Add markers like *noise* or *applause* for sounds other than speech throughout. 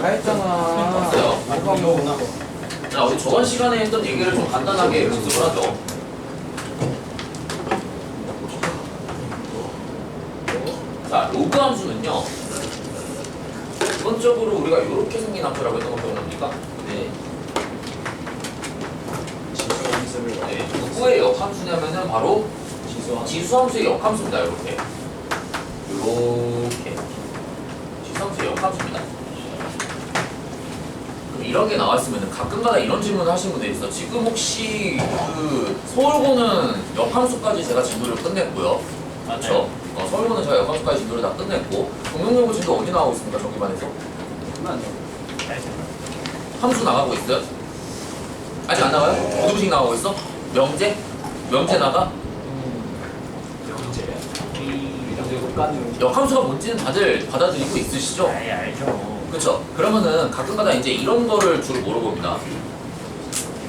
다 했잖아. 없어요. 뭐가 뭐. 자, 우리 저번 시간에 했던 얘기를 좀 간단하게 복습을 하죠. 자, 로그 함수는요. 기본적으로 우리가 이렇게 생긴 함수라고 했던 거 기억납니까? 네. 네, 누구의 역함수냐면은 바로 지수함. 지수 함수의 역함수입니다. 이렇게. 이렇게. 지수함수의 역함수입니다. 그럼 이런 게 나왔으면 가끔가다 이런 질문을 하시는 분들이 있어. 지금 혹시 그 서울고는 역함수까지 제가 진도를 끝냈고요. 그렇죠? 어, 서울고는 제가 역함수까지 진도를 다 끝냈고 동명여고 진도 어디 나오고 있습니까? 저기반에서? 함수 나가고 있어요? 아직 안? 어느 부식 나가고 있어? 명제? 명제 나가? 역함수가 뭔지는 다들 받아들이고 있으시죠? 아예 알죠. 그렇죠. 그러면은 가끔가다 이제 이런 거를 주로 물어봅니다.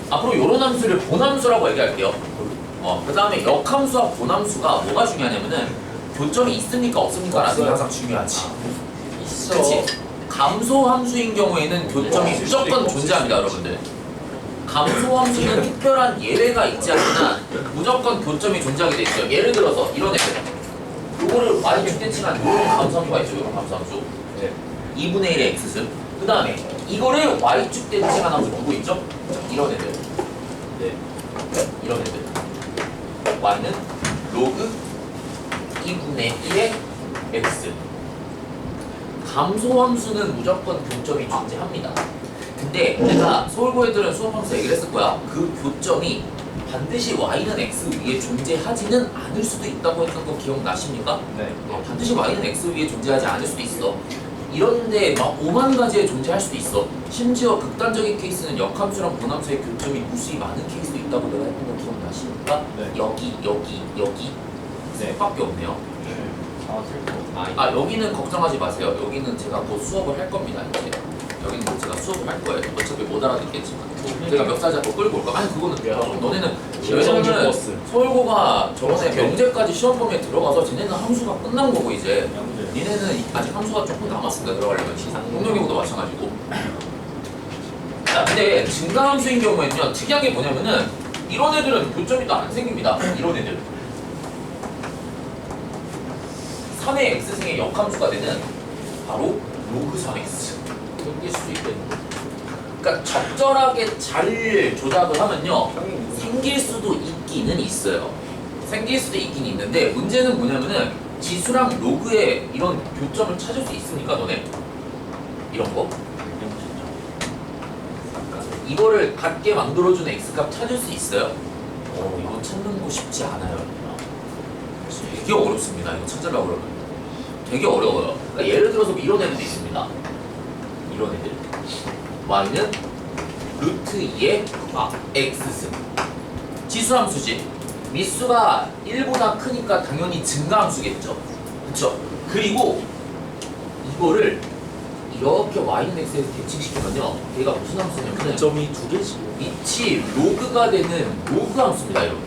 앞으로 이런 함수를 본함수라고 얘기할게요. 어, 그 다음에 역함수와 본함수가 뭐가 중요하냐면은 교점이 있습니까 없습니까 라는 게 항상 중요하지. 있어. 그렇지. 감소 함수인 경우에는 교점이 수도 무조건 존재합니다, 여러분들. 감소 함수는 특별한 예외가 있지 않지만 무조건 교점이 존재하게 돼 있어요. 예를 들어서 이런 애들. 요거를 y축 대칭한 요런 감소 함수가 있죠, 요런 감소 함수. 네. 2분의 1의 x승. 그 다음에 이거를 y축 대칭한 함수 누구 있죠? 자, 이런 애들. 네. 이런 애들. y는 로그 2분의 1의 x. 감소함수는 무조건 교점이 존재합니다. 근데 내가 서울고 애들은 수업하면서 얘기를 했을 거야. 그 교점이 반드시 y는 x 위에 존재하지는 않을 수도 있다고 했던 거 기억나십니까? 네. 어, 반드시 y는 x 위에 존재하지 않을 수도 있어. 이런데 막 5만 가지에 존재할 수도 있어. 심지어 극단적인 케이스는 역함수랑 본함수의 교점이 무수히 많은 케이스도 있다고 내가 했던 거 기억나십니까? 네. 여기, 여기, 여기 네. 세 밖에 없네요. 아 슬퍼. 아 여기는 걱정하지 마세요. 여기는 제가 곧 수업을 할 겁니다. 이제 여기는 곧 제가 수업을 할 거예요. 어차피 못 알아듣겠지만 제가 몇살 잡고 끌고 올 거야. 아니 그거는 어, 너네는 왜냐면은 버스. 서울고가 저번에 명제까지 시험 범위에 들어가서 쟤네는 함수가 끝난 거고 이제. 니네는 아직 함수가 조금 남았습니다. 들어가려면 공룡이고도 마찬가지고. 자 근데 증가함수인 경우에는요 특이한 게 뭐냐면은 이런 애들은 교점이 또 안 생깁니다. 이런 애들. 3의 x승의 역함수가 되는 바로 로그 3x 생길 수도 있거든요. 그러니까 적절하게 잘 조작을 하면요 생길 수도 있기는 있어요. 생길 수도 있긴 있는데 문제는 뭐냐면은 지수랑 로그의 이런 교점을 찾을 수 있습니까 너네? 이런 거? 이거를 같게 만들어주는 x값 찾을 수 있어요? 어, 이거 찾는 거 쉽지 않아요. 되게 어렵습니다. 이거 찾으려고 그러면. 되게 어려워요. 그러니까 예를 들어서 이런 애들도 있습니다. 이런 애들. y는 루트 2의 아, x승. 지수함수지. 미수가 1보다 크니까 당연히 증가함수겠죠. 그쵸? 그리고 이거를 이렇게 y는 x에서 대칭시키면요. 얘가 무슨 함수냐면은 점이 두 개씩. 밑이 로그가 되는 로그 함수입니다 이렇게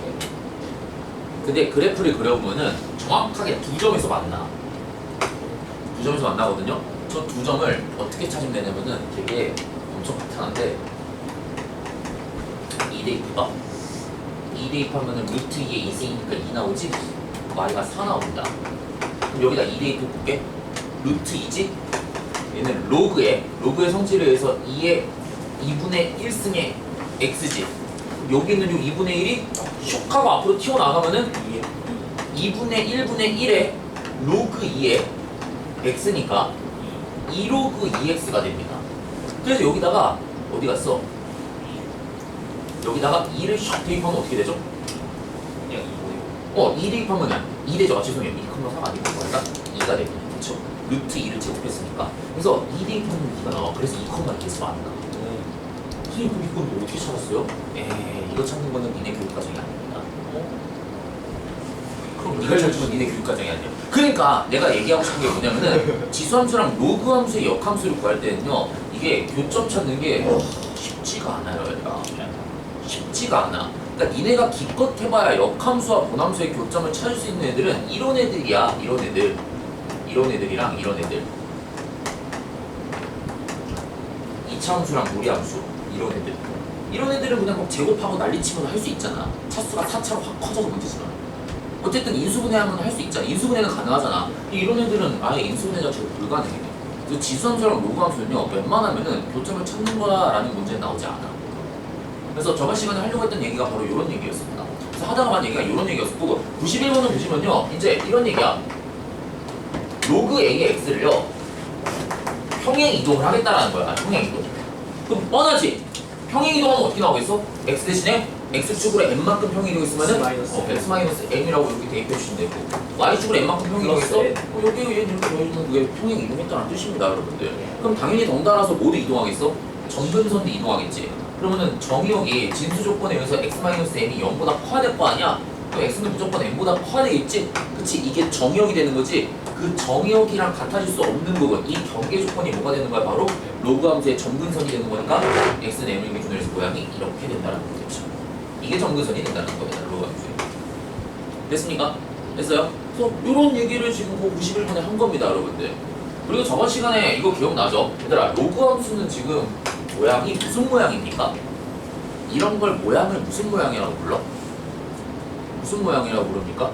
근데 그래프를 그려보면은 정확하게 두 점에서 만나 두 점에서 만나거든요 저 두 점을 어떻게 찾으면 되냐면은 되게 엄청 간단한데 2 대입해봐 2 대입하면은 루트 2에 2승이니까 2 나오지 y가 4 나옵니다. 그럼 여기다 2 대입해볼게. 루트 2지? 얘는 로그에 로그의 성질에 의해서 2의 2분의 1승의 x지. 여기 있는 요 2분의 1이 슉 하고 앞으로 튀어나가면은 2분의 1분의 1의 로그 2의 x니까 2로그 2x가 됩니다 그래서 여기다가 어디 갔어? 여기다가 2를 슉 대입하면 어떻게 되죠? 어, 2 대입하면은 2 되죠. 아, 죄송해요. 2,4가 아니고 뭐니까 2가 되거든요. 그렇죠? 루트 2를 제곱했으니까. 그래서 2 대입하면 2가 나와. 그래서 2,2가 안 나와. 선생님 이건 뭐 어떻게 찾았어요? 에이 이거 찾는 거는 니네 교육과정이 아닙니다 그럼 이걸 건 니네 교육과정이 아니에요 그러니까 내가 얘기하고 싶은 게 뭐냐면은 지수함수랑 로그함수의 역함수를 구할 때는요 이게 교점 찾는 게 쉽지가 않아요 얘가. 쉽지가 않아. 그러니까 니네가 기껏 해봐야 역함수와 본함수의 교점을 찾을 수 있는 애들은 이런 애들이야 이런 애들. 이런 애들이랑 이런 애들. 이차함수랑 무리함수 이런 애들. 이런 애들은 그냥 막 제곱하고 난리치면 할 수 있잖아. 차수가 4차로 확 커져서 문제지만 어쨌든 인수분해하면 할 수 있잖아. 인수분해는 가능하잖아. 이런 애들은 아예 인수분해 자체가 불가능해. 그래서 지수함수랑 로그함수는요 웬만하면은 교점을 찾는 거라는 문제는 나오지 않아. 그래서 저번 시간에 하려고 했던 얘기가 바로 이런 얘기였습니다. 그래서 하다가 한 얘기가 이런 얘기였고 91번을 보시면요. 이제 이런 얘기야. 로그 A의 X를요. 평행 이동을 하겠다라는 거야. 평행 이동. 그럼 뻔하지. 평행 이동하면 어떻게 나오겠어? X 대신에 X축으로 M만큼 평행 이동 있으면은 X 마이너스 어, X 마이너스 M이라고 이렇게 대입해 주시면 되고 Y축으로 M만큼 평행 이동 있어? N. 어, 여기 얘는 이렇게 그게 평행 이동했다는 뜻입니다 여러분들 그럼 당연히 덩달아서 모두 이동하겠어? 점근선도 이동하겠지 그러면은 정의역이 진수 조건에 의해서 x-m이 0보다 커야 될 거 아니야? 그럼 x는 무조건 m보다 커야 되겠지? 그치? 이게 정의역이 되는 거지? 그 정의역이랑 같아질 수 없는 부분 이 경계 조건이 뭐가 되는 거야? 바로 로그 함수의 점근선이 되는 거니까 x는 m을 기준으로 해서 모양이 이렇게 된다는 거겠죠 이게 점근선이 된다는 로그 함수의 됐습니까? 됐어요? 그래서 이런 얘기를 지금 그 91분에 한 겁니다 여러분들 그리고 저번 시간에 이거 기억나죠? 얘들아 로그 함수는 지금 모양이 무슨 모양입니까? 이런 걸 모양을 무슨 모양이라고 불러? 무슨 모양이라고 부릅니까?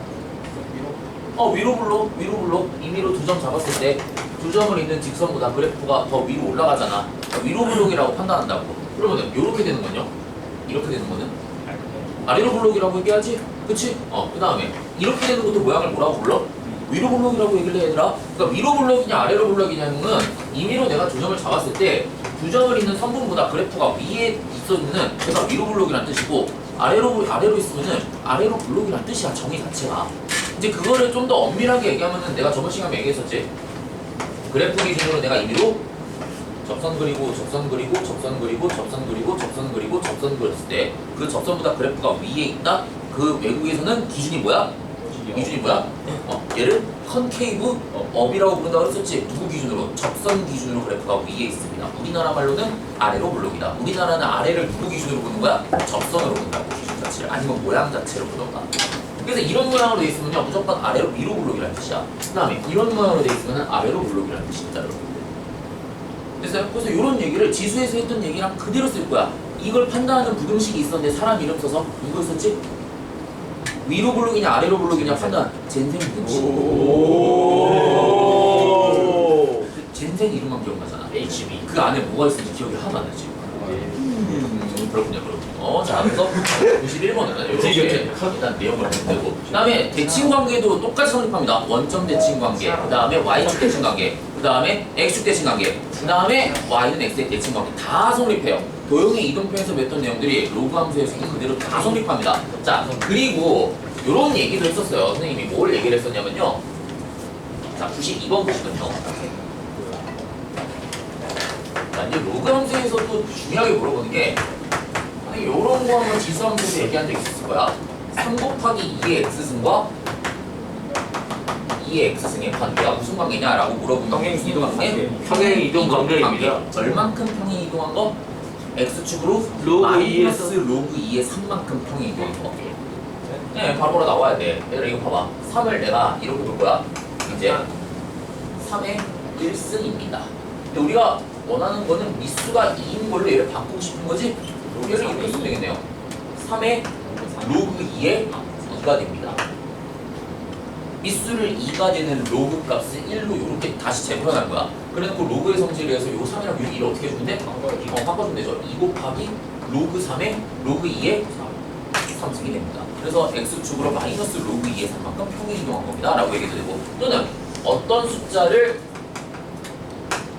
어 위로 불러 위로 불러 임의로 두 점 잡았을 때 두 점을 있는 직선보다 그래프가 더 위로 올라가잖아 그러니까 위로 블록이라고 판단한다고 그러면 이렇게 되는 건요? 이렇게 되는 거는? 아래로 블록이라고 얘기하지? 그치? 어, 그 다음에 이렇게 되는 것도 모양을 뭐라고 불러? 위로 블록이라고 얘기를 해 얘들아 그러니까 위로 블록이냐 아래로 블록이냐는 임의로 내가 두 점을 잡았을 때 두 점을 있는 선분보다 그래프가 위에 있으면은 제가 위로 블록이란 뜻이고 아래로 아래로 있으면은 아래로 블록이란 뜻이야 정의 자체가 이제 그거를 좀 더 엄밀하게 얘기하면은 내가 저번 시간에 얘기했었지 그래프 기준으로 내가 임의로 접선 그리고 접선 그리고 접선 그리고 접선 그리고 접선 그리고 접선 그렸을 때 그 접선보다 그래프가 위에 있다? 그 외국에서는 기준이 뭐야? 기준이 뭐야? 어, 얘를 컨케이브 업이라고 부른다고 그랬었지. 누구 기준으로? 접선 기준으로 그래프가 위에 있습니다. 우리나라 말로는 아래로 블록이다. 우리나라는 아래를 누구 기준으로 보는 거야? 접선으로 본다고 기준 자체를. 아니면 모양 자체로 보던가 그래서 이런 모양으로 돼 있으면요. 무조건 아래로 위로 블록이라는 뜻이야. 그 다음에 이런 모양으로 돼 있으면 아래로 블록이라는 뜻입니다 여러분 됐어요? 그래서 이런 얘기를 지수에서 했던 얘기랑 그대로 쓸 거야. 이걸 판단하는 부등식이 있었는데 사람 이름 써서 누구 썼지? 위로 블록이냐 아래로 블록이냐 판단. 젠생 부등식 오. 젠생 이름만 기억나잖아. HB. 그 안에 뭐가 있는지 기억이 하나도 안 나지. 음, 그렇군요 그렇군요. 어, 자 그래서 91번은 이렇게 일단 내용을 하면 되고. 그 다음에 대칭 관계도 똑같이 성립합니다. 원점 대칭 관계 그 다음에 y축 대칭 관계 그 다음에 x축 대칭 관계 그 다음에 y는 x의 대칭 관계 다 성립해요. 도형의 이동표에서 맺던 내용들이 로그 함수에서는 그대로 다 성립합니다. 자 그리고 이런 얘기도 했었어요. 선생님이 뭘 얘기를 했었냐면요. 자 92번 보시면요. 자, 이제 로그 함수에서 또 중요하게 물어보는 게 아니 요런 거 한번 지수 함수에서 얘기한 적 있었을 거야. 3 곱하기 2의 x승과 2의 x승의 관계가 무슨 관계냐라고 물어보면 평행 이동 관계. 평행 이동 관계입니다. 얼만큼 평행 이동한 거? x축으로 로그 마이너스 로그 2의 3만큼 평행 이동한 거 네, 바로바로 나와야 돼. 얘들아 이거 봐봐. 3을 내가 이렇게 볼 거야. 이제 3의 1승입니다. 근데 우리가 원하는 거는 미수가 2인 걸로 얘를 바꾸고 싶은 거지? 얘를 이렇게 쓰면 되겠네요. 3의 로그 2의 2가 됩니다. 미수를 2가 되는 로그 값을 1로 이렇게 다시 재표현한 거야. 그래놓고 로그의 성질을 해서 요 3이랑 요 1을 어떻게 해주면 돼? 어, 바꿔주면 되죠. 2 곱하기 로그 3의 로그 2의 3승이 됩니다. 그래서 x축으로 마이너스 로그 2의 3만큼 평행 이동한 겁니다. 라고 얘기도 되고 또는 어떤 숫자를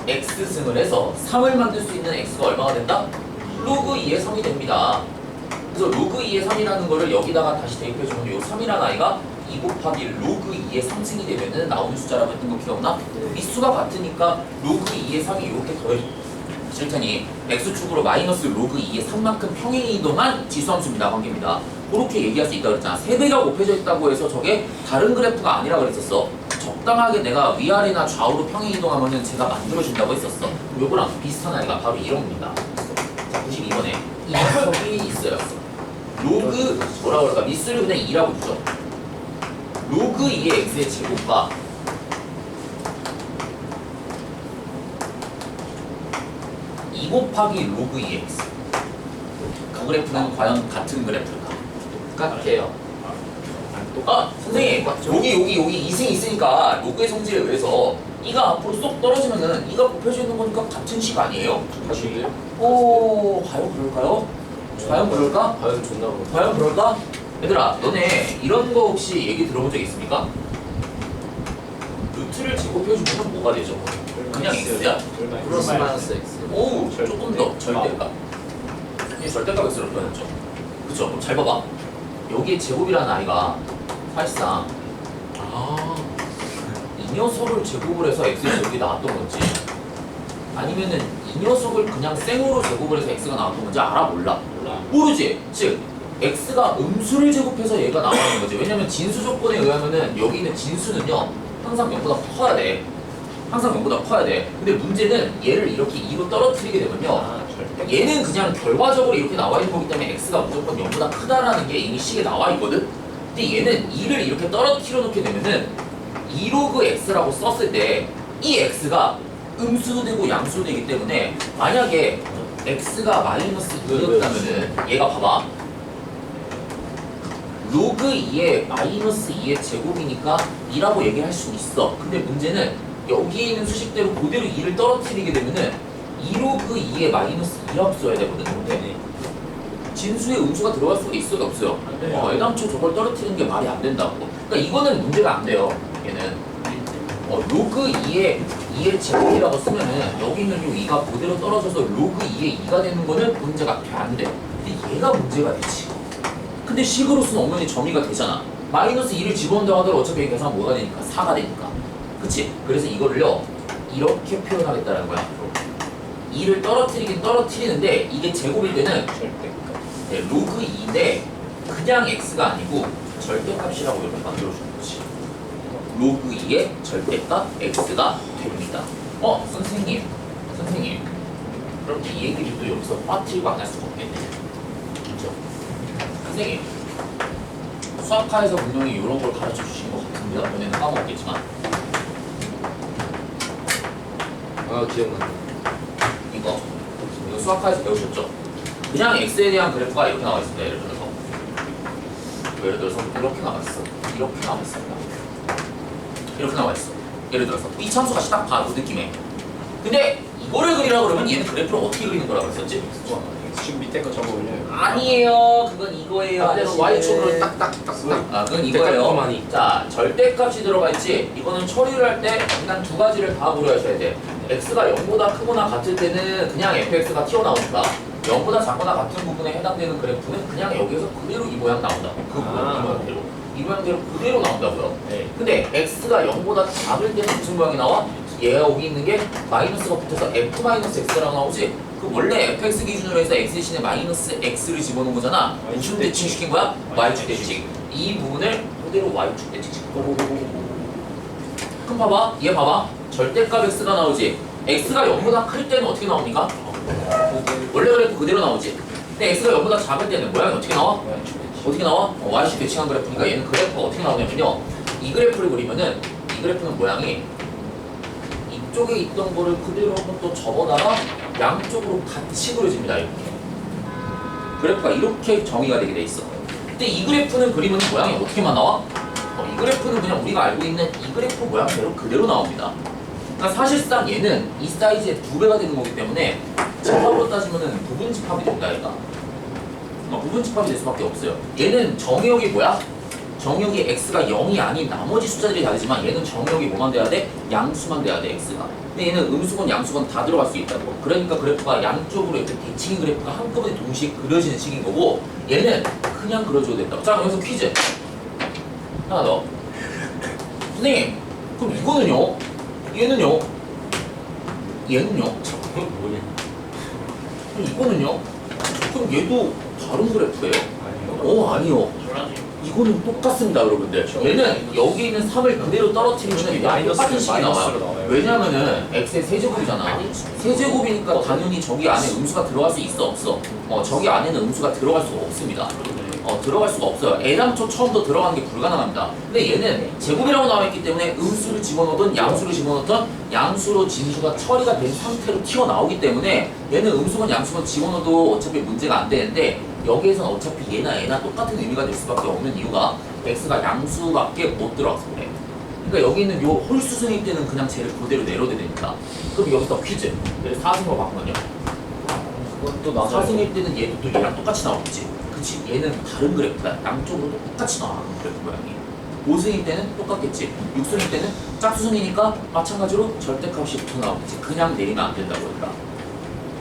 x승을 해서 3을 만들 수 있는 x가 얼마가 된다? 로그 2의 3이 됩니다. 그래서 로그 2의 3이라는 거를 여기다가 다시 대입해주면 이 3이라는 아이가 2 곱하기 로그 2의 3승이 되면은 나오는 숫자라고 했던 거 기억나? 이 수가 같으니까 로그 2의 3이 이렇게 더해질 테니 x축으로 마이너스 로그 2의 3만큼 평행 이동한 지수함수입니다. 관계입니다. 그렇게 얘기할 수 있다고 그랬잖아. 세 배가 곱해져 있다고 해서 저게 다른 그래프가 아니라 그랬었어. 적당하게 내가 위아래나 좌우로 평행 이동하면은 제가 만들어준다고 했었어. 요거랑 비슷한 아이가 바로 이런 겁니다. 자, 92번에 이 녀석이 있어요. 로그 뭐라 그럴까? 미수를 그냥 2라고 두죠. 로그 2의 x의 제곱과 2 곱하기 로그 2x 그 그래프는 과연 같은 그래프일까? 똑같아요 아! 선생님! 여기 여기 여기 2승이 있으니까 로그의 성질에 의해서 이가 앞으로 쏙 떨어지면은 이가 곱혀지는 거니까 같은 식 아니에요? 그렇지 오 과연 그럴까요? 과연 그럴까? 과연 존나 그럴까? 과연 그럴까? 얘들아 너네 이런 거 혹시 얘기 들어본 적 있습니까? 루트를 제곱해주면 뭐가 되죠? 그냥 x야? 플러스 마이너스 x. 오 조금 더 절대값 이 절대값 x로 표현했죠 그쵸? 그럼 잘 봐봐 여기에 제곱이라는 아이가 사실상 아. 이 녀석을 제곱을 해서 x의 제곱이 나왔던 건지 아니면은 이 녀석을 그냥 생으로 제곱을 해서 x가 나왔던 건지 알아 몰라 몰라. 모르지 즉 x가 음수를 제곱해서 얘가 나오는 거지 왜냐면 진수 조건에 의하면은 여기 있는 진수는요 항상 0보다 커야 돼 항상 0보다 커야 돼 근데 문제는 얘를 이렇게 2로 떨어뜨리게 되면요 아, 절대. 얘는 그냥 결과적으로 이렇게 나와 있는 거기 때문에 x가 무조건 0보다 크다라는 게 이미 식에 나와 있거든. 근데 얘는 2를 이렇게 떨어뜨려 놓게 되면은 2로그 x라고 썼을 때 이 x가 음수도 되고 양수도 되기 때문에 만약에 x가 마이너스 2였다면은 얘가 봐봐. 로그 2의 마이너스 2의 제곱이니까 2라고 얘기할 수 있어. 근데 문제는 여기에 있는 수식대로 그대로 2를 떨어뜨리게 되면은 2로그 2의 마이너스 2라고 써야 되거든. 근데 진수에 음수가 들어갈 수가 있어요, 없어요? 안 돼요. 어, 애당초 저걸 떨어뜨리는 게 말이 안 된다고. 그러니까 이거는 문제가 안 돼요. 얘는 어, 로그 2의 2의 제곱이라고 쓰면은 여기 있는 요 2가 그대로 떨어져서 로그 2의 2가 되는 거는 문제가 돼, 안 돼. 근데 얘가 문제가 되지. 근데 식으로서는 엄연히 점의가 되잖아. 마이너스 2를 집어넣는다고 하더라도 어차피 이 계산 뭐가 되니까 4가 되니까. 그치? 그래서 이거를요 이렇게 표현하겠다는 거야. 2를 떨어뜨리긴 떨어뜨리는데 이게 제곱일 때는. 네, 로그 2인데 그냥 x가 아니고 절대값이라고 이렇게 만들어주는 거지. 로그 2의 절대값 x가 됩니다. 어, 선생님, 선생님. 그럼 이 얘기를 또 여기서 빠뜨리고 안 할 수가 없겠네. 선생님, 수학과에서 분명히 이런 걸 가르쳐 주신 것 같은데요. 연애는 까먹었겠지만 아, 기억난다. 이거 이거 수학과에서 배우셨죠? 그냥 x에 대한 그래프가 이렇게 나와 있습니다. 예를 들어서 예를 들어서 이렇게 나와 있어. 이렇게 나와 있습니다. 이렇게 나와 있어. 예를 들어서 이 참수가 딱 봐도 느낌에. 근데 이거를 그리라 그러면 얘는 그래프를 어떻게 그리는 거라 그랬었지? 지금 밑에 거 적어 올려요. 아니에요. 그건 이거예요. 아, 아저씨. Y축으로 딱딱딱딱. 아, 그건 이거예요. 깔끔하니. 자, 절대값이 들어가 있지. 이거는 처리를 할 때 일단 두 가지를 다 고려하셔야 돼. x가 0보다 크거나 같을 때는 그냥 fx가 튀어나오니까 0보다 작거나 같은 부분에 해당되는 그래프는 그냥 여기에서 그대로 이 모양 나온다고. 그 모양, 아. 이 모양대로. 이 모양대로 그대로 나온다고요. 네. 근데 x가 0보다 작을 때는 무슨 모양이 나와? 얘가 여기 있는 게 마이너스가 붙어서 f-x라고 나오지? 그 원래 fx 기준으로 해서 x 대신에 마이너스 x를 집어넣은 거잖아. 무슨 대칭 시킨 거야? y축 대칭. 이 부분을 그대로 y축 대칭 시킨 거야. 그럼 봐봐. 얘 봐봐. 절대값 x가 나오지. x가 0보다 클 때는 어떻게 나옵니까? 원래 그래프 그대로 나오지. 근데 x가 0보다 작을 때는 모양이 어떻게 나와? 어떻게 나와? 어, y축 대칭한 그래프니까 얘는 그래프가 어떻게 나오냐면요. 이 그래프를 그리면은 이 그래프는 모양이 이쪽에 있던 거를 그대로 한번 또 접어다가 양쪽으로 같이 그려집니다. 이렇게. 그래프가 이렇게 정의가 되게 돼 있어. 근데 이 그래프는 그리면 모양이 어떻게만 나와? 어, 이 그래프는 그냥 우리가 알고 있는 이 그래프 모양대로 그대로 나옵니다. 그러니까 사실상 얘는 이 사이즈의 두 배가 되는 거기 때문에 집합으로 따지면은 부분 집합이 된다 얘가. 어, 부분 집합이 될 수밖에 없어요. 얘는 정의역이 뭐야? 정의역이 x가 0이 아닌 나머지 숫자들이 다르지만 얘는 정의역이 뭐만 돼야 돼? 양수만 돼야 돼 x가. 근데 얘는 음수건 양수건 다 들어갈 수 있다고. 그러니까 그래프가 양쪽으로 이렇게 대칭 그래프가 한꺼번에 동시에 그려지는 식인 거고 얘는 그냥 그려줘도 된다고. 자 여기서 퀴즈 하나 더. 선생님 그럼 이거는요? 얘는요? 얘는요? 뭐냐? 그럼 이거는요? 그럼 얘도 다른 그래프예요? 아니요. 어 아니요. 저라지. 이거는 똑같습니다, 여러분들. 얘는 여기 있는 3을 그대로 떨어뜨리면 얘랑 마이너스를 똑같은 식이 나와요. 마이너스로 나와요. 왜냐면은 x의 세제곱이잖아. 세제곱이니까 당연히 저기 안에 음수가 들어갈 수 있어, 없어? 어, 저기 안에는 음수가 들어갈 수가 없습니다. 어, 들어갈 수가 없어요. 애당초 처음부터 들어가는 게 불가능합니다. 근데 얘는 제곱이라고 나와 있기 때문에 음수를 집어넣든 양수를 집어넣든 양수로 진수가 처리가 된 상태로 튀어나오기 때문에 얘는 음수건 양수건 집어넣어도 어차피 문제가 안 되는데 여기에서는 어차피 얘나 얘나 똑같은 의미가 될 수밖에 없는 이유가 x가 양수밖에 못 들어가서 그래. 그러니까 여기 있는 요 홀수 승일 때는 그냥 쟤를 그대로 내려도 되니까. 그럼 여기서 퀴즈. 그래서 사승으로 바꾸면요. 그것도 맞아요. 사승일 때는 얘도 또 얘랑 똑같이 나오겠지. 그치? 얘는 다른 그래프다. 양쪽으로 똑같이 나와. 그래프 모양이. 5승일 때는 똑같겠지. 6승일 때는 짝수승이니까 마찬가지로 절대값이 붙어 나오겠지. 그냥 내리면 안 된다고 했다.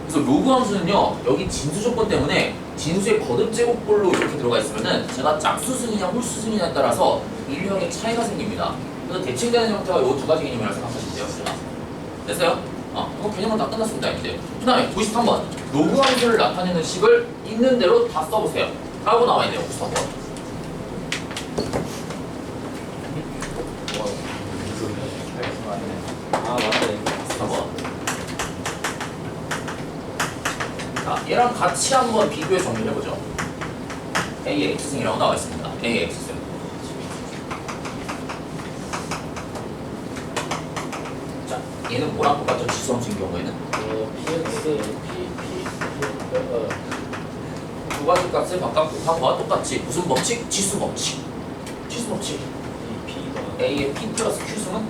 그래서 로그 함수는요, 여기 진수 조건 때문에 진수의 거듭 제곱꼴로 이렇게 들어가 있으면은 제가 짝수승이냐 홀수승이냐에 따라서 인류형의 차이가 생깁니다. 그래서 대칭되는 형태가 이 두 가지 개념이라고 생각하시면 돼요. 제가. 됐어요? 어, 이거 개념은 다 끝났습니다, 이제. 그 다음에 93번. 로그 함수를 나타내는 식을 있는 대로 다 써보세요. 라고 나와 있네요, 93번. 아 맞네. 4번. 자, 얘랑 같이 한번 비교해 정리해보죠. A의 X승이라고 나와 있습니다. A의 X승. 자, 얘는 뭐랑 똑같죠? 지수함수인 경우에는? 어 PX P P 어 두 가지 값을 곱한 거와 똑같지. 무슨 법칙? 지수 법칙. 지수 법칙. A의 P 플러스 Q승은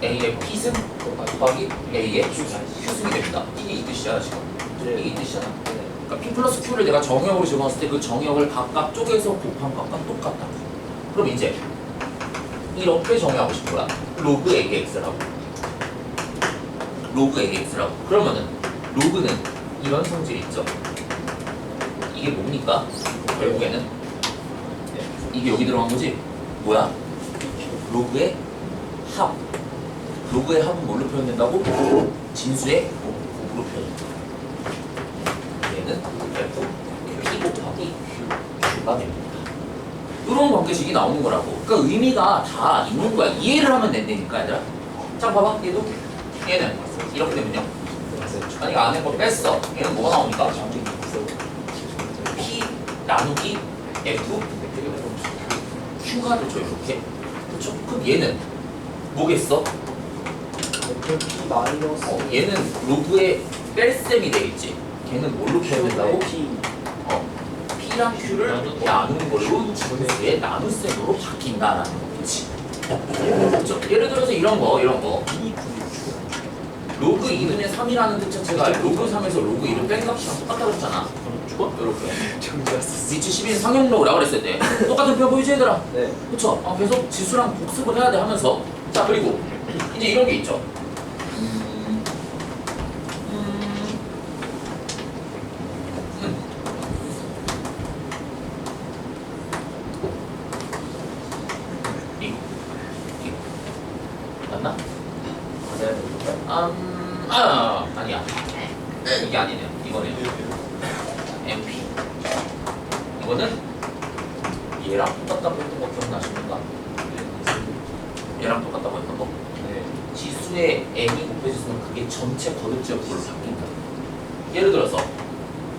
P A의 P승 곱하기 A의 Q승이 됩니다. 이게 이 뜻이잖아, 지금. 이게 이 뜻이잖아. 그러니까 P 플러스 Q를 내가 정역으로 집어넣었을 때 그 정역을 각각 쪼개서 곱한 것과 똑같다. 그럼 이제 이렇게 정의하고 싶은 거야. 로그 AX라고. 로그 AX라고. 그러면은 로그는 이런 성질이 있죠. 이게 뭡니까? 결국에는 이게 여기 들어간 거지? 뭐야? 로그의 합. 로그의 합은 뭘로 표현된다고? 진수의 곱으로 표현된다. F P 곱하기 Q, Q가 됩니다. 이런 관계식이 나오는 거라고. 그러니까 의미가 다 있는 거야. 이해를 하면 된다니까, 얘들아. 자, 봐봐. 얘도. 얘는 이렇게 되면요. 아니, 안에 거 뺐어. 얘는 뭐가 나옵니까? P 나누기 F Q가 되죠, 이렇게. 그렇죠? 그럼 얘는 뭐겠어? P 마이너스 어, 얘는 로그의 뺄셈이 되겠지. 걔는 뭘로 표현된다고? P 어, P랑 Q를 나누는 걸로 진수의 나눗셈으로 바뀐다라는 거지. 그렇죠? 예를 들어서 이런 거, 이런 거. 로그 2분의 3이라는 뜻 자체가 로그 3에서 로그 2를 뺀 값이랑 똑같다고 했잖아. 이렇게. 정리했어. 위치 12인 상용로라고 그랬을 때 똑같은 표 보이지 얘들아? 네. 그쵸? 어, 계속 지수랑 복습을 해야 돼 하면서 자 그리고 이제 이런 게 있죠 음, 음, 음. 이거 이거 맞나? 맞아요. 음, 아 아니야 이게 아니네요 이거네요 MP 이거는 얘랑 똑같다고 했던 거 기억나십니까? 얘랑 똑같다고 했던 거 네. 지수의 n이 곱해졌으면 그게 전체 거듭제곱으로 바뀐다 예를 들어서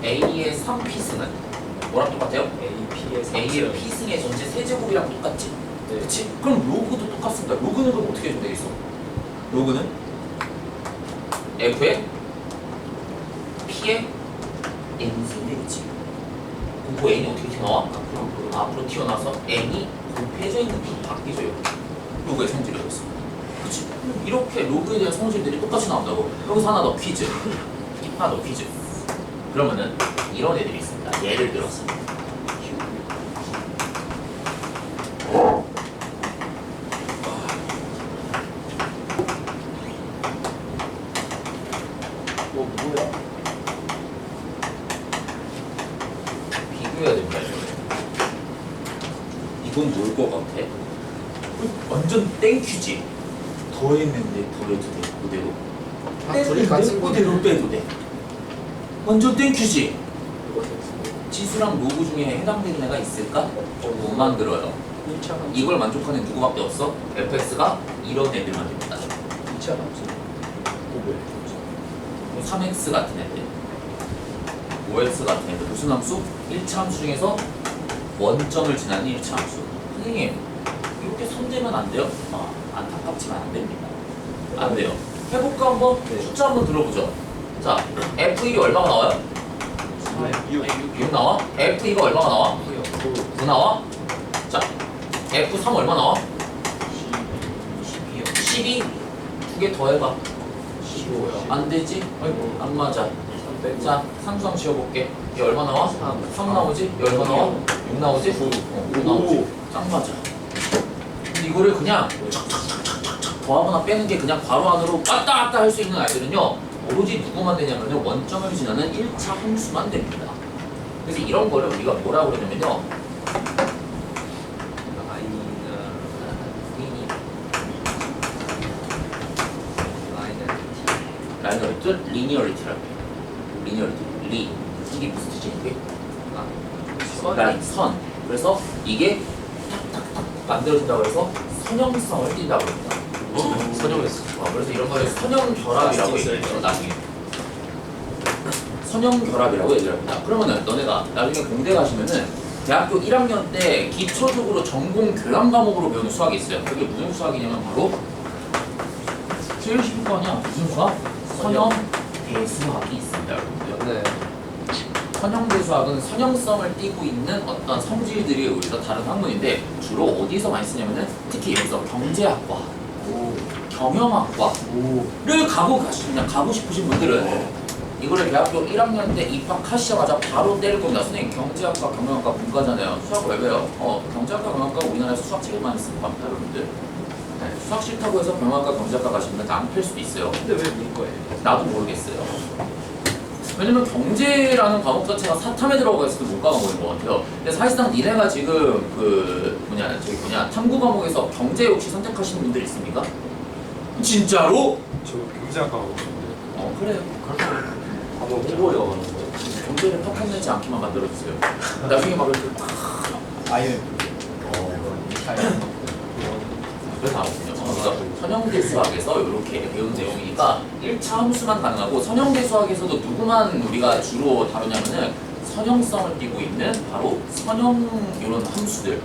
a의 3p승은 뭐랑 똑같아요? AP의 a의 p승의 전체 세제곱이랑 똑같지? 네. 그럼 로그도 똑같습니다. 로그는 그럼 어떻게 해주면 되겠어? 로그는 f의 p의 n승 되겠지 그 n이 어떻게 튀어나와? 앞으로, 앞으로 튀어나와서 n이 곱해져 있는 쪽으로 바뀌죠 로그의 성질이 되었어 그치? 이렇게 로그에 대한 성질들이 똑같이 나온다고. 여기서 하나 더 퀴즈. 하나 더 퀴즈. 그러면은 이런 애들이 있습니다. 예를 들어서 뭐 뭐야? 비교해야 됩니다 이거. 이건 뭘 것 같아? 완전 땡큐지 더 했는데 더 해도 돼 그대로 아, 둘이 같은 거 그대로 빼도 돼 완전 땡큐지. 지수랑 로그 중에 해당되는 애가 있을까? 못 만들어요 1차 함수. 이걸 만족하는 누구밖에 없어? fx가 이런 애들만 됩니다 2차 함수. 어, 왜? 3x 같은 애들 5x 같은 애들 무슨 함수? 1차 함수 중에서 원점을 지나는 일치 함수. 선생님 손대면 안 돼요? 아, 안타깝지만 안 됩니다. 안 돼요. 해볼까 한번 네. 숫자 한번 들어보죠. 자, F1이 얼마가 나와요? 6 6 나와? F2가 얼마가 나와? 9 나와? 자, F3 얼마 나와? 12두개 더 해봐 15요 안 되지? 아이고 안 맞아 300자 상수함 지워볼게 얘 얼마 나와? 3 3 나오지? 얘 얼마 나와? 6 나오지? 9 어, 5 나오지? 딱 맞아 이거를 그냥 척척척척척 더하거나 빼는 게 그냥 바로 안으로 왔다 갔다 할 수 있는 아이들은요 오로지 누구만 되냐면요 원점을 지나는 1차 함수만 됩니다. 그래서 이런 거를 우리가 뭐라고 그러냐면요 라이너리트 리니어리티라고 해요. 리니어리티. 리. 이게 무슨 뜻이지 이게? 라인 선. 그래서 이게 만들어진다고 해서 선형성을 띈다고 합니다. 선정했어 어, 그래서 이런 거를 선형 결합이라고 얘기해요 나중에. 선형 결합이라고 얘기를 합니다. 그러면은 너네가 나중에 공대 가시면은 대학교 1학년 때 기초적으로 전공 교양 과목으로 배우는 수학이 있어요. 그게 무슨 수학이냐면 바로 제일 쉬운 거 아니야? 무슨 수학? 선형 대수학이 있습니다 여러분들. 네 선형대수학은 선형성을 띠고 있는 어떤 성질들이 우리가 다른 학문인데 주로 어디서 많이 쓰냐면은 특히 들어서 경제학과, 경영학과를 가고 가시면 가고 싶으신 분들은 이거를 대학교 1학년 때 입학하시자마자 바로 때릴 겁니다. 선생님 경제학과, 경영학과 문과잖아요. 수학 왜 배요? 어 경제학과, 경영학과 우리나라에서 수학 제일 많이 쓰는 겁니다, 여러분들. 네, 수학 싫다고 해서 경영학과, 경제학과 가시면 안펼 수도 있어요. 근데 왜 문과예요? 나도 모르겠어요. 왜냐면 경제라는 과목 자체가 사탐에 들어가 있어도 못 까먹는 것 같아요. 근데 사실상 니네가 지금 그 뭐냐 저기 뭐냐 탐구 과목에서 경제 혹시 선택하시는 분들 있습니까? 진짜로? 저 경제학과 싶은데 어 그래요. 과목 홍보요 경제를 팍팍내지 않게만 만들어주세요. 나중에 막 이렇게 팍 아예 그래서 나오거든요. 그래서 선형대 수학에서 이렇게 배운 내용이니까 1차 함수만 가능하고 선형대 수학에서도 누구만 우리가 주로 다루냐면은 선형성을 띠고 있는 바로 선형 이런 함수들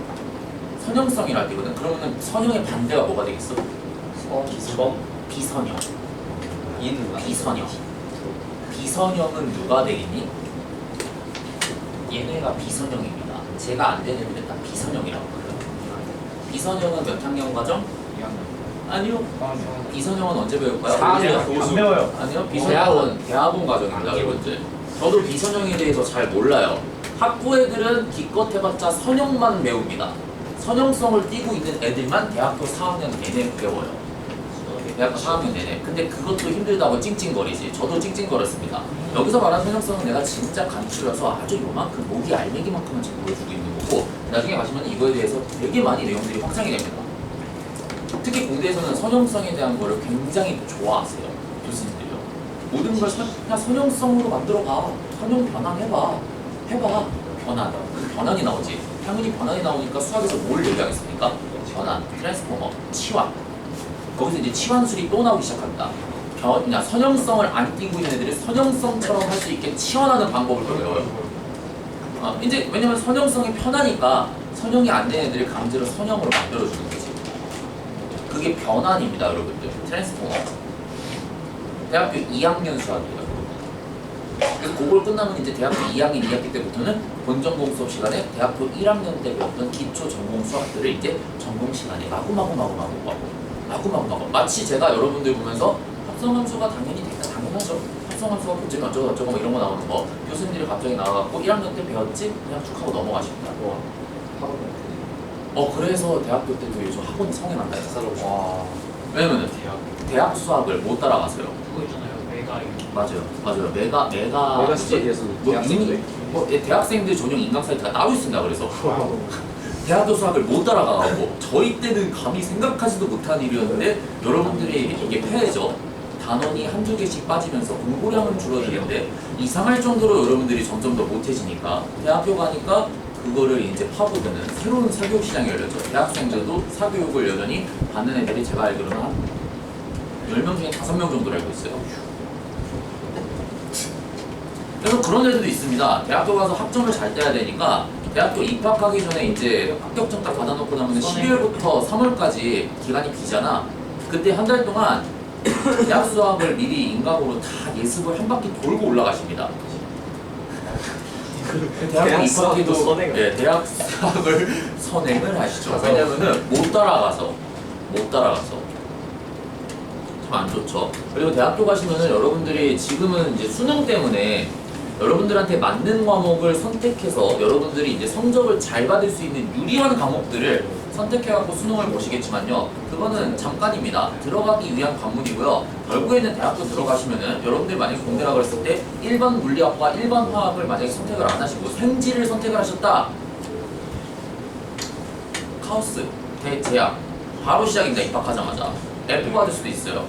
선형성이라 띠거든. 그러면은 선형의 반대가 뭐가 되겠어? 기수범 비선형. 인 비선형. 비선형은 누가 되겠니? 얘네가 비선형입니다. 제가 안 되는 애들은 다 비선형이라고 그래요. 비선형은 몇 학년 과정? 아니요. 비선형은 언제 배울까요? 사학년. 교수. 배워요. 아니요. 비선형은 대학원 과정입니다. 여러분들. 저도 비선형에 대해서 잘 몰라요. 학부 애들은 기껏 해봤자 선형만 배웁니다. 선형성을 띠고 있는 애들만 대학교 4학년 내내 배워요. 대학교 4학년 내내. 근데 그것도 힘들다고 찡찡거리지. 저도 찡찡거렸습니다. 여기서 말하는 선형성은 내가 진짜 간추려서 아주 요만큼 목이 알맹이만큼만 지금 보여주고 있는 거고 나중에 가시면 이거에 대해서 되게 많이 내용들이 확장이 됩니다. 특히 공대에서는 선형성에 대한 거를 굉장히 좋아하세요. 교수님들이요. 모든 걸 선, 그냥 선형성으로 만들어봐. 선형 변환해봐. 해봐. 변환. 그 변환이 나오지. 당연히 변환이 나오니까 수학에서 뭘 얘기하겠습니까? 변환, 트랜스포머, 치환. 거기서 이제 치환술이 또 나오기 시작합니다. 변, 그냥 선형성을 안 띄고 있는 애들이 선형성처럼 할 수 있게 치환하는 방법을 또 배워요. 어, 이제 왜냐면 선형성이 편하니까 선형이 안 된 애들을 강제로 선형으로 만들어주는 거지. 그게 변환입니다, 여러분들. 트랜스포머. 대학교 2학년 수학이에요. 그래서 그걸 끝나면 이제 대학교 2학년 2학기 때부터는 본전공 수업 시간에 대학교 1학년 때 배웠던 기초 전공 수학들을 이제 전공 시간에 마구마구 마구마구 마구 마구마구 마구 마치 제가 여러분들 보면서 합성함수가 당연히 되게 당연하죠. 합성함수가 고치면 어쩌고 저쩌고 뭐 이런 거 나오는 거 교수님들이 갑자기 나와갖고 1학년 때 배웠지? 그냥 쭉 하고 넘어가십니다. 어 그래서 대학교 때도 요즘 학원 성에 난다 했어. 와 왜냐면은 대학 대학 수학을 못 따라가세요. 그거 있잖아요. 메가 이거. 맞아요, 맞아요. 메가 메가 내가 뭐지? 스터디에서 뭐 대학생들 이미 뭐 예, 대학생들 전용 인강 사이트가 따로 있습니다. 그래서 *laughs* 대학교 수학을 못 따라가고 저희 때는 감히 생각하지도 못한 일이었는데 여러분들이 이게 폐해죠. 단원이 한두 개씩 빠지면서 공부량은 줄어드는데 이상할 정도로 여러분들이 점점 더 못해지니까 대학교 가니까 그거를 이제 파고드는 새로운 사교육 시장이 열렸죠. 대학생들도 사교육을 여전히 받는 애들이 제가 알기로는 한 10명 중에 5명 정도로 알고 있어요. 그래서 그런 애들도 있습니다. 대학교 가서 학점을 잘 떼야 되니까 대학교 입학하기 전에 이제 합격증 딱 받아놓고 나면 12월부터 3월까지 기간이 비잖아. 그때 한 달 동안 *coughs* 대학 수학을 미리 인강으로 다 예습을 한 바퀴 돌고 올라가십니다. 대학 대학 수학도 입학해도 선행을. 네, 대학 수학을 *laughs* 선행을 하시죠. 왜냐면은 못 따라가서 못 따라가서 참 안 좋죠. 그리고 대학교 가시면은 여러분들이 지금은 이제 수능 때문에 여러분들한테 맞는 과목을 선택해서 여러분들이 이제 성적을 잘 받을 수 있는 유리한 과목들을 선택해갖고 수능을 보시겠지만요. 그거는 잠깐입니다. 들어가기 위한 관문이고요. 결국에는 대학교 들어가시면은 여러분들이 만약에 공대라 그랬을 때 일반 물리학과 일반 화학을 만약에 선택을 안 하시고 생지를 선택을 하셨다. 카오스, 대, 제약 바로 시작입니다. 입학하자마자 F 받을 수도 있어요.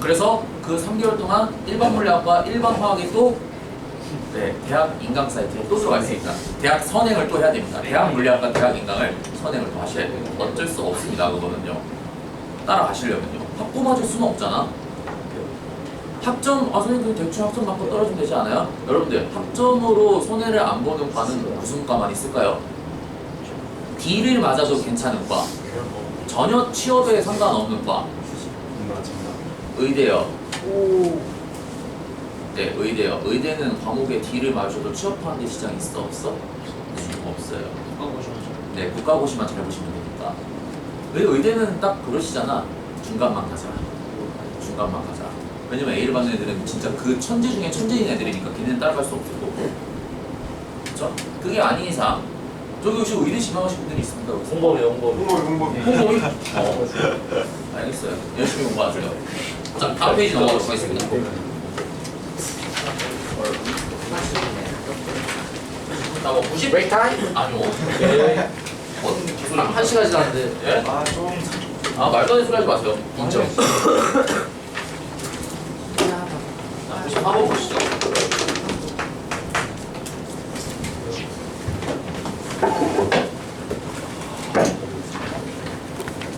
그래서 그 3개월 동안 일반 물리학과 일반 화학에 또 네, 대학 인강 사이트에 또 들어가 있으니까 대학 선행을 또 해야 됩니다. 대학 물리학과 대학 인강을 선행을 또 하셔야 돼요. 어쩔 수 없습니다. 그거는요. 따라가시려면요. 학부 맞을 수는 없잖아. 학점, 아 선생님 그 대충 학점 맞고 떨어지면 되지 않아요? 여러분들 학점으로 손해를 안 보는 과는 무슨 과만 있을까요? D를 맞아도 괜찮은 과 전혀 취업에 상관없는 과 의대요 네 의대요 의대는 과목에 D를 맞아도 취업하는 데 시장이 있어 없어? 없어요 네 국가고시만 잘 보시면 되니까 왜 의대는 딱 그러시잖아 중간만 가자 중간만 가자 왜냐면 A를 받는 애들은 진짜 그 천재 중에 천재인 애들이니까 걔네는 따라갈 수 없을 거고 그쵸? 그게 아닌 이상 저기 혹시 의대 지망하신 분들이 있습니까? 여기서? 홍범이 홍범이. 홍보이 홍보이. 홍보이? 어. 알겠어요. 열심히 공부하세요. 자, 다음 페이지 넘어가도록 하겠습니다. 나뭐 90? 브레이크 타임. 아니요. 예. 뭔 개소리. 한 시간 지났는데. 예? 아 좀 아, 말도 안 되는 소리 하지 마세요. 인정. *laughs* 한번 보시죠.